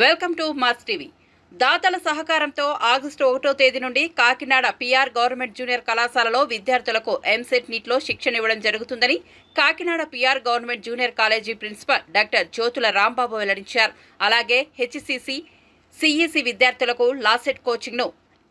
Welcome to mass TV. దాతల సహకారంతో August ఒకటో తేదీ నుండి కాకినాడ పిఆర్ గవర్నమెంట్ జూనియర్ కళాశాలలో విద్యార్థులకు ఎంసెట్ నీట్లో శిక్షణ ఇవ్వడం జరుగుతుందని Kakinada PR government junior college principal doctor Jyothula Rambabu వెల్లడించారు. అలాగే హెచ్సిసి సిఈసి విద్యార్థులకు లాసెట్ కోచింగ్ను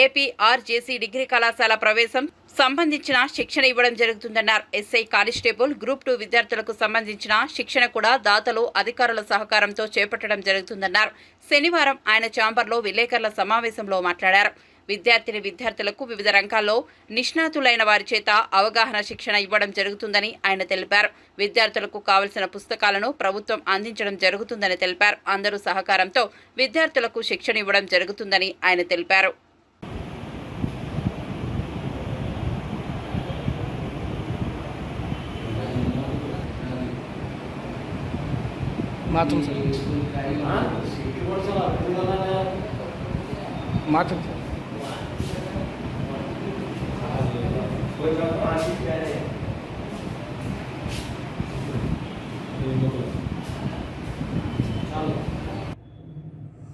ఏపీఆర్జేసీ డిగ్రీ కళాశాల ప్రవేశం సంబంధించిన శిక్షణ ఇవ్వడం జరుగుతుందన్నారు. ఎస్ఐ కానిస్టేబుల్ గ్రూప్ టూ విద్యార్థులకు సంబంధించిన శిక్షణ కూడా దాతలు అధికారుల సహకారంతో చేపట్టడం జరుగుతుందన్నారు. శనివారం ఆయన ఛాంబర్లో విలేకరుల సమావేశంలో మాట్లాడారు. విద్యార్థిని విద్యార్థులకు వివిధ రంగాల్లో నిష్ణాతులైన వారి చేత అవగాహన శిక్షణ ఇవ్వడం జరుగుతుందని ఆయన తెలిపారు. విద్యార్థులకు కావలసిన పుస్తకాలను ప్రభుత్వం అందించడం జరుగుతుందని తెలిపారు. అందరూ సహకారంతో విద్యార్థులకు శిక్షణ ఇవ్వడం జరుగుతుందని ఆయన తెలిపారు. మార్చండి సార్. మార్చండి సార్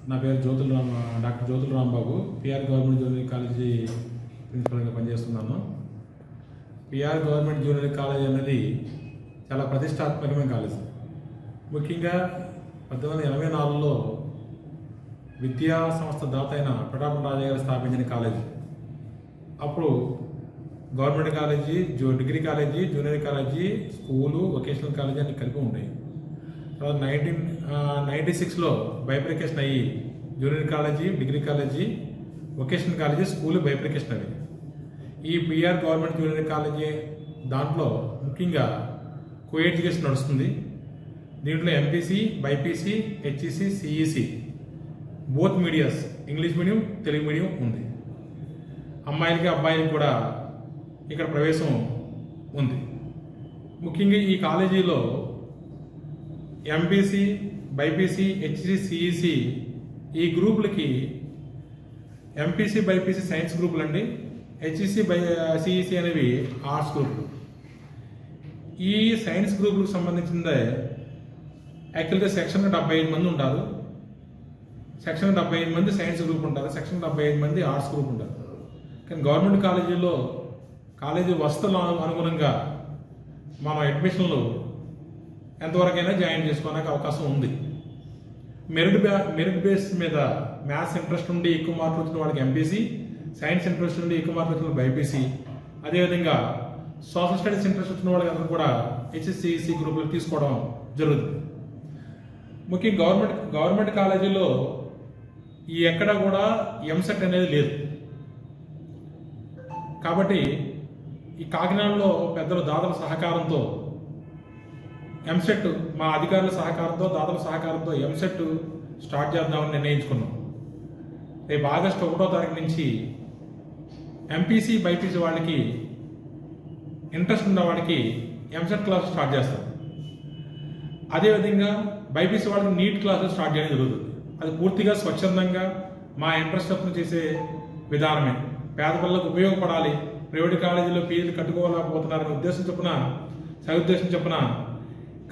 నా పేరు Jyothula Ram doctor Jyothula Rambabu. PR government junior college ప్రిన్సిపల్గా పనిచేస్తున్నాను. పిఆర్ గవర్నమెంట్ జూనియర్ కాలేజ్ అనేది చాలా ప్రతిష్టాత్మకమైన కాలేజ్ ముఖ్యంగా పద్దెనిమిది వందల ఎనభై నాలుగులో విద్యా సంస్థ దాత అయిన ప్రతాపం రాజయ్య గారు స్థాపించిన కాలేజీ. అప్పుడు government college zoo degree college junior college school vocational college అన్ని కలిపి ఉంటాయి తర్వాత నైన్టీన్ నైంటీ సిక్స్లో బైప్రికేషన్ అయ్యి junior college degree college vocational college school bifurcation అవి ఈ పిఆర్ గవర్నమెంట్ జూనియర్ కాలేజీ దాంట్లో ముఖ్యంగా కో ఎడ్యుకేషన్ నడుస్తుంది. దీంట్లో MPC BiPC HEC CEC both medias English medium Telugu medium ఉంది. అమ్మాయిలకి అబ్బాయిలకి కూడా ఇక్కడ ప్రవేశం ఉంది. ముఖ్యంగా ఈ కాలేజీలో ఎంపీసీ బైపీసీ హెచ్సి సిఈసి ఈ గ్రూపులకి ఎంపీసీ బైపీసీ సైన్స్ గ్రూపులు అండి. హెచ్ఈసి బై సిఈసి అనేవి ఆర్ట్స్ గ్రూపులు ఈ సైన్స్ గ్రూపులకు సంబంధించిందే యాక్చువల్గా సెక్షన్ డెబ్బై ఐదు మంది ఉంటారు. సెక్షన్ డెబ్బై ఐదు మంది సైన్స్ గ్రూప్ ఉంటారు. సెక్షన్ డెబ్బై ఐదు మంది ఆర్ట్స్ గ్రూప్ ఉంటారు. కానీ గవర్నమెంట్ కాలేజీలో కాలేజీ వసతుల అనుగుణంగా మనం అడ్మిషన్లు ఎంతవరకైనా జాయిన్ చేసుకోవడానికి అవకాశం ఉంది. మెరిట్ బే మెరిట్ బేస్ మీద మ్యాథ్స్ ఇంట్రెస్ట్ ఉండి ఎక్కువ మార్కులు వచ్చిన వాళ్ళకి ఎంపీసీ సైన్స్ ఇంట్రెస్ట్ ఉండి ఎక్కువ మార్కులు వచ్చిన బైపీసీ అదేవిధంగా సోషల్ స్టడీస్ ఇంట్రెస్ట్ వచ్చిన వాళ్ళకి అందరూ కూడా హెచ్ఎస్సిసి గ్రూపులు తీసుకోవడం జరుగుతుంది. ముఖ్యంగా గవర్నమెంట్ గవర్నమెంట్ కాలేజీలో ఈ ఎక్కడ కూడా ఎంసెట్ అనేది లేదు. కాబట్టి ఈ కాకినాడలో పెద్దల దాతల సహకారంతో ఎంసెట్ మా అధికారుల సహకారంతో దాతల సహకారంతో ఎంసెట్ స్టార్ట్ చేద్దామని నిర్ణయించుకున్నాం. రేపు ఆగస్టు ఒకటో తారీఖు నుంచి ఎంపీసీ బైపీసీ వాళ్ళకి ఇంట్రెస్ట్ ఉన్న వాళ్ళకి ఎంసెట్ క్లాస్ స్టార్ట్ చేస్తాం. అదేవిధంగా బైపీసీ వాళ్ళకి నీట్ క్లాసులు స్టార్ట్ చేయడం జరుగుతుంది. అది పూర్తిగా స్వచ్ఛందంగా మా ఇంట్రెస్ట్ చేసే విధానమే. పేద పిల్లలకు ఉపయోగపడాలి. ప్రైవేట్ కాలేజీలో ఫీజులు కట్టుకోలేకపోతున్నారనే ఉద్దేశం చొప్పున సదుద్దేశం చొప్పున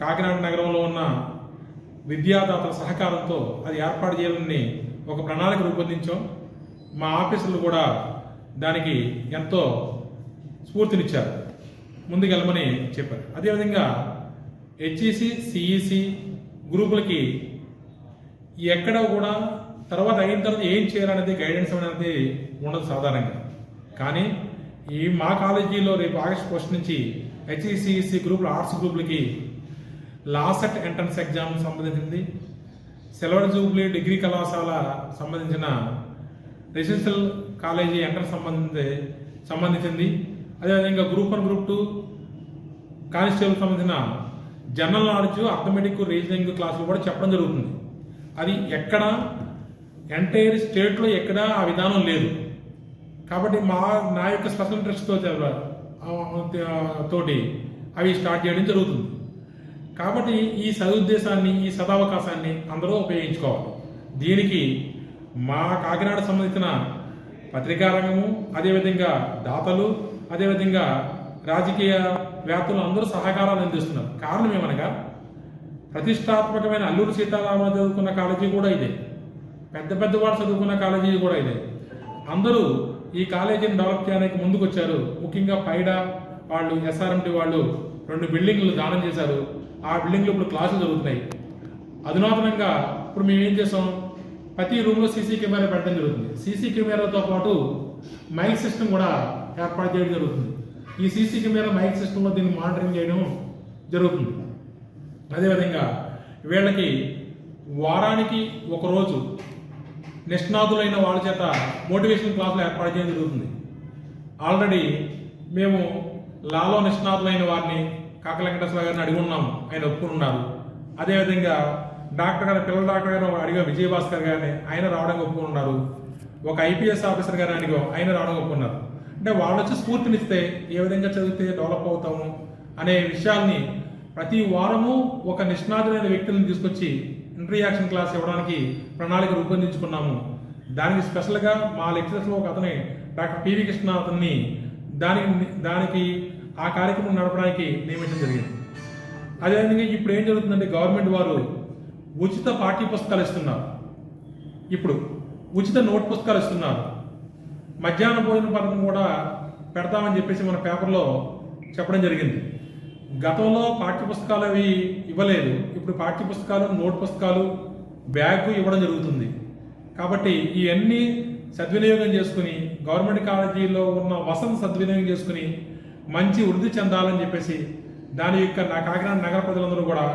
కాకినాడ నగరంలో ఉన్న విద్యాదాతల సహకారంతో అది ఏర్పాటు చేయాలని ఒక ప్రణాళిక రూపొందించాం. మా ఆఫీసులు కూడా దానికి ఎంతో స్ఫూర్తినిచ్చారు. ముందుకెళ్ళమని చెప్పారు. అదేవిధంగా హెచ్ఈసి సిఈసి గ్రూపులకి ఎక్కడ కూడా తర్వాత అయిన తర్వాత ఏం చేయాలనేది గైడెన్స్ అనేది ఉండదు సాధారణంగా. కానీ ఈ మా కాలేజీలో రేపు ఆగస్ట్ ఫస్ట్ నుంచి హెచ్ఈసిఈసి గ్రూపులు ఆర్ట్స్ గ్రూపులకి లాసెట్ ఎంట్రన్స్ ఎగ్జామ్ సంబంధించింది సిల్వర్ జూబ్లీ డిగ్రీ కళాశాల సంబంధించిన రెసిడెన్షియల్ కాలేజీ ఎంట్రన్స్ సంబంధించి సంబంధించింది. అదేవిధంగా group one group two constable సంబంధించిన general knowledge arithmetic reasoning classes కూడా చెప్పడం జరుగుతుంది. అది ఎక్కడ ఎంటైర్ స్టేట్లో ఎక్కడ ఆ విధానం లేదు. కాబట్టి మా నా యొక్క స్పెషల్ ఇంట్రెస్ట్తో తోటి అవి స్టార్ట్ చేయడం జరుగుతుంది. కాబట్టి ఈ సదుద్దేశాన్ని ఈ సదావకాశాన్ని అందరూ ఉపయోగించుకోవాలి. దీనికి మా కాకినాడ సంబంధించిన పత్రికా రంగము అదేవిధంగా దాతలు అదేవిధంగా రాజకీయ వ్యాప్తులు అందరూ సహకారాలు అందిస్తున్నారు. కారణం ఏమనగా ప్రతిష్టాత్మకమైన అల్లూరు సీతారామరాజు చదువుకున్న కాలేజీ కూడా ఇదే. పెద్ద పెద్ద వాడు చదువుకున్న కాలేజీ కూడా ఇదే. అందరూ ఈ కాలేజీని డెవలప్ చేయడానికి ముందుకు వచ్చారు ముఖ్యంగా పైడ వాళ్ళు ఎస్ఆర్ఎంటి వాళ్ళు రెండు బిల్డింగ్లు దానం చేశారు. ఆ బిల్డింగ్లు ఇప్పుడు క్లాసులు జరుగుతున్నాయి. అధునాతనంగా ఇప్పుడు మేము ఏం చేసాం? ప్రతి రూమ్లో సీసీ కెమెరా పెట్టడం జరుగుతుంది. సీసీ కెమెరాతో పాటు మైక్ సిస్టమ్ కూడా ఏర్పాటు చేయడం జరుగుతుంది. ఈ సీసీ కెమెరా మైక్ సిస్టంలో దీన్ని మానిటరింగ్ చేయడం జరుగుతుంది. అదేవిధంగా వీళ్ళకి వారానికి ఒకరోజు నిష్ణాతులైన వాళ్ళ చేత మోటివేషన్ క్లాసులు ఏర్పాటు చేయడం జరుగుతుంది. ఆల్రెడీ మేము లాలో నిష్ణాతులైన వారిని కాక వెంకటేశ్వర గారిని అడిగి ఉన్నాము ఆయన ఒప్పుకున్నారు. అదేవిధంగా డాక్టర్ గారు పిల్లల డాక్టర్ గారు అడిగా విజయభాస్కర్ గారిని ఆయన రావడం ఒప్పుకున్నారు. ఒక ఐపీఎస్ ఆఫీసర్ గారిని అడిగా ఆయన రావడం ఒప్పుకున్నారు. అంటే వాళ్ళు వచ్చి స్ఫూర్తినిస్తే ఏ విధంగా చదివితే డెవలప్ అవుతాము అనే విషయాల్ని ప్రతి వారము ఒక నిష్ణాతులైన వ్యక్తులను తీసుకొచ్చి ఇంటర్యాక్షన్ క్లాస్ ఇవ్వడానికి ప్రణాళిక రూపొందించుకున్నాము. దానికి స్పెషల్గా మా లెక్చరర్స్లో ఒక అతని డాక్టర్ పివి కృష్ణ అతన్ని దానికి దానికి ఆ కార్యక్రమం నడపడానికి నియమించడం జరిగింది. అదేవిధంగా ఇప్పుడు ఏం జరుగుతుందంటే గవర్నమెంట్ వారు ఉచిత పాఠ్య పుస్తకాలు ఇస్తున్నారు. ఇప్పుడు ఉచిత నోట్ పుస్తకాలు ఇస్తున్నారు. మధ్యాహ్న భోజన పథకం కూడా పెడతామని చెప్పేసి మన పేపర్లో చెప్పడం జరిగింది. గతంలో పాఠ్య పుస్తకాలు అవి ఇవ్వలేదు. ఇప్పుడు పాఠ్య పుస్తకాలు నోట్ పుస్తకాలు బ్యాగ్ ఇవ్వడం జరుగుతుంది. కాబట్టి ఇవన్నీ సద్వినియోగం చేసుకుని గవర్నమెంట్ కాలేజీలో ఉన్న వసతి సద్వినియోగం చేసుకుని మంచి వృద్ధి చెందాలని చెప్పేసి దాని యొక్క నా కాకినాడ నగర ప్రజలందరూ కూడా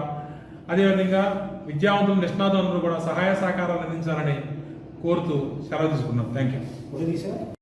అదేవిధంగా విద్యావంతులు నిష్ణాతులందరూ కూడా సహాయ సహకారాలు అందించాలని కోరుతూ సెలవు తీసుకున్నాం thank you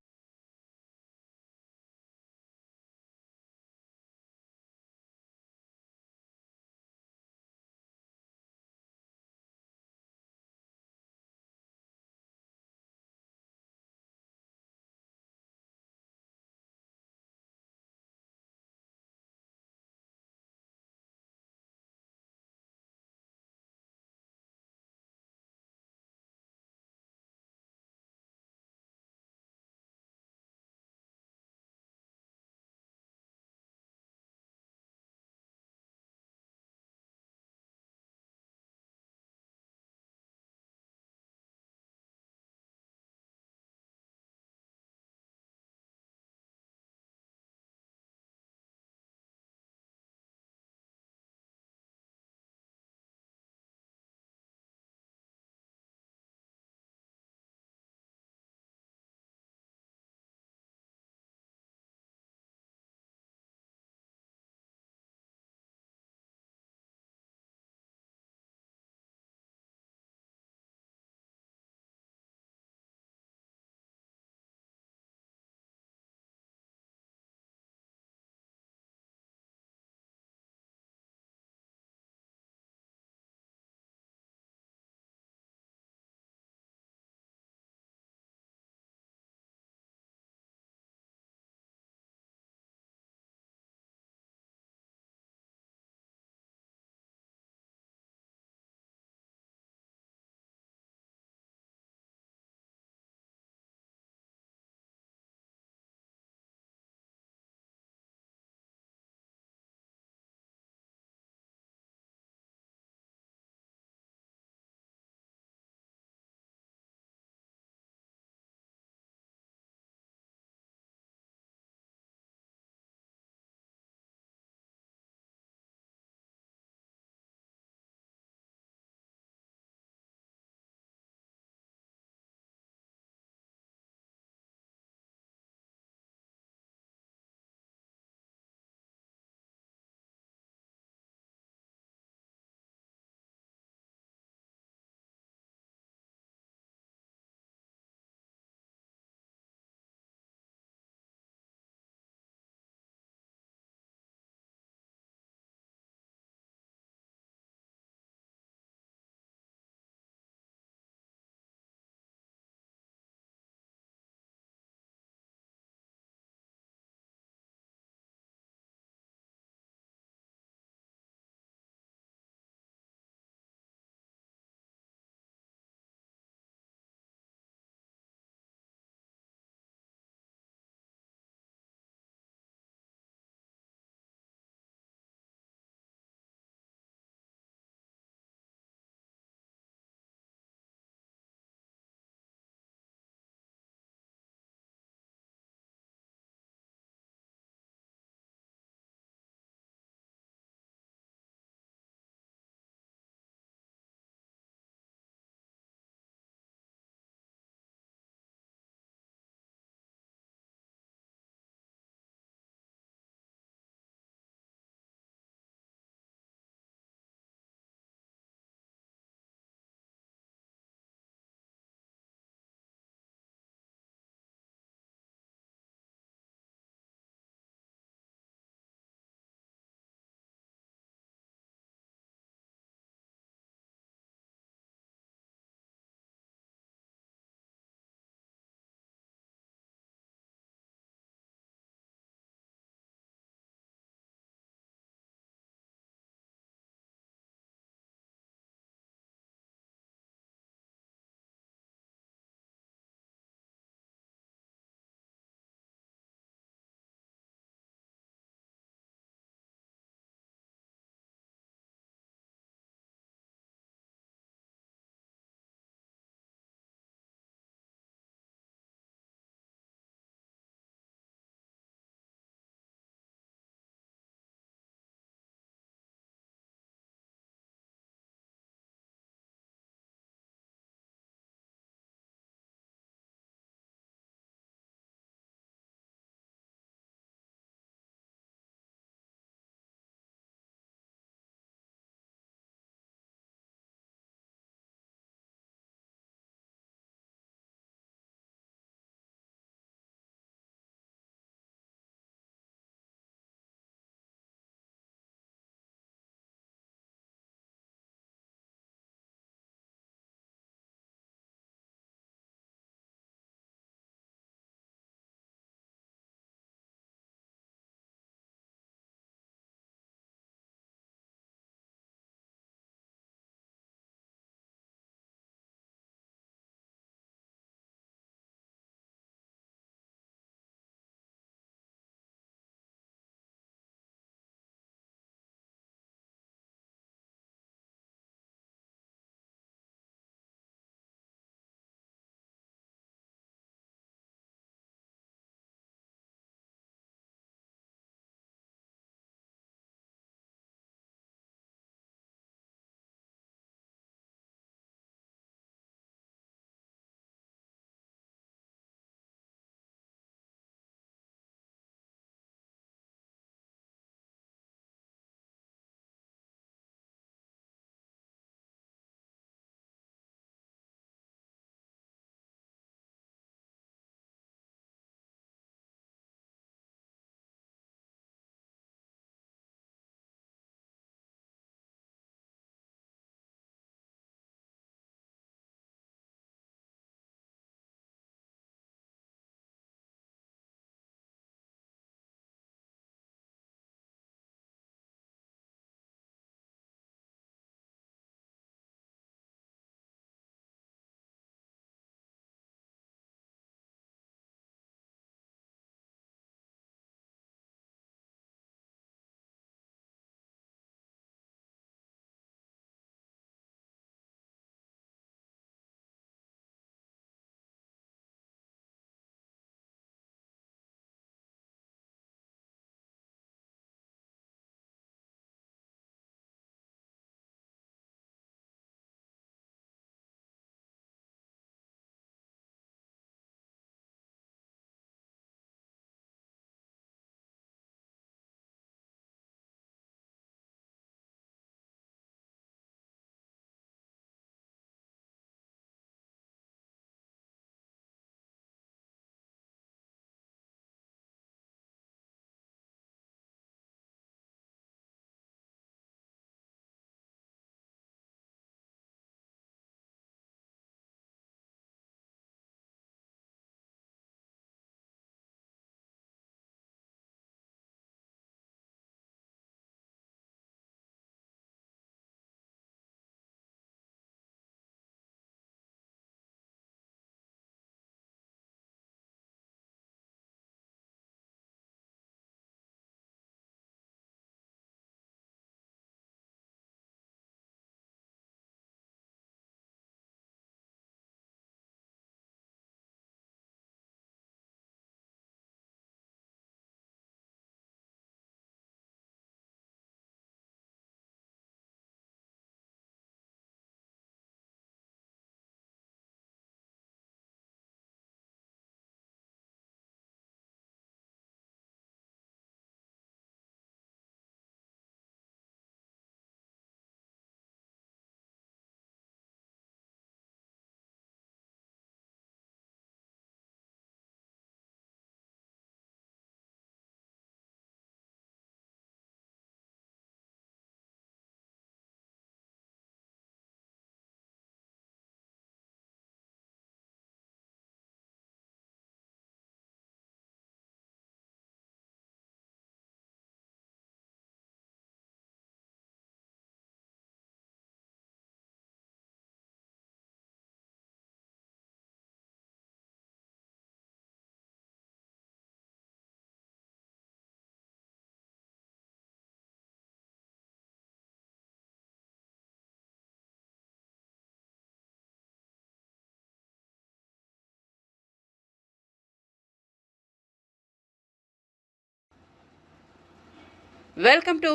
welcome to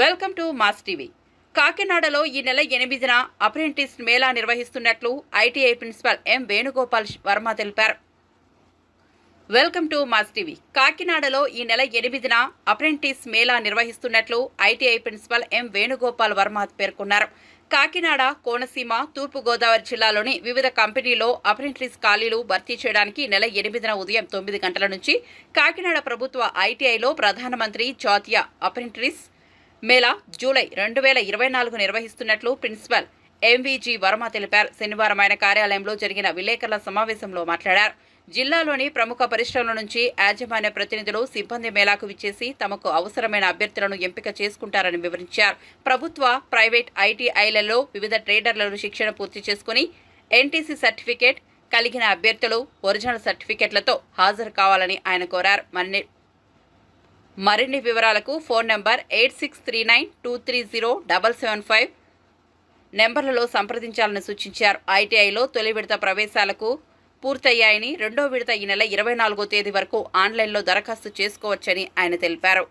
welcome to Mass TV. కాకినాడలో ఈ నెల ఎనిమిదిన అప్రెంటిస్ మేళా నిర్వహిస్తున్నట్లు ITI principal M Venugopal Varma తెలిపారు. Welcome to Mass TV. కాకినాడలో ఈ నెల ఎనిమిదిన అప్రెంటిస్ మేళా నిర్వహిస్తున్నట్లు ITI principal M Venugopal Varma పేర్కొన్నారు. కాకినాడ కోనసీమ తూర్పు గోదావరి జిల్లాలోని వివిధ కంపెనీల్లో అప్రెంటిస్ ఖాళీలు భర్తీ చేయడానికి నెల ఎనిమిదిన ఉదయం తొమ్మిది గంటల నుంచి కాకినాడ ప్రభుత్వ ఐటీఐలో ప్రధానమంత్రి జాతీయ అప్రెంటిస్ మేళా జూలై రెండు వేల ఇరవై నాలుగు నిర్వహిస్తున్నట్లు ప్రిన్సిపల్ ఎంవీజీ వర్మ తెలిపారు. శనివారం ఆయన కార్యాలయంలో జరిగిన విలేకరుల సమావేశంలో మాట్లాడారు. జిల్లాలోని ప్రముఖ పరిశ్రమల నుంచి యాజమాన్య ప్రతినిధులు సిబ్బంది మేళాకు విచ్చేసి తమకు అవసరమైన అభ్యర్థులను ఎంపిక చేసుకుంటారని వివరించారు. ప్రభుత్వ ప్రైవేట్ ఐటీఐలలో వివిధ ట్రేడర్లను శిక్షణ పూర్తి చేసుకుని ఎన్టీసీ సర్టిఫికేట్ కలిగిన అభ్యర్థులు ఒరిజినల్ సర్టిఫికేట్లతో హాజరు కావాలని ఆయన కోరారు. మరిన్ని మరిన్ని వివరాలకు phone number eight six three nine two three zero double seven five నెంబర్లలో సంప్రదించాలని సూచించారు. ఐటీఐలో తొలి విడత ప్రవేశాలకు పూర్తయ్యాయని రెండో విడత ఈ నెల ఇరవై నాలుగో తేదీ వరకు ఆన్లైన్లో దరఖాస్తు చేసుకోవచ్చని ఆయన తెలిపారు.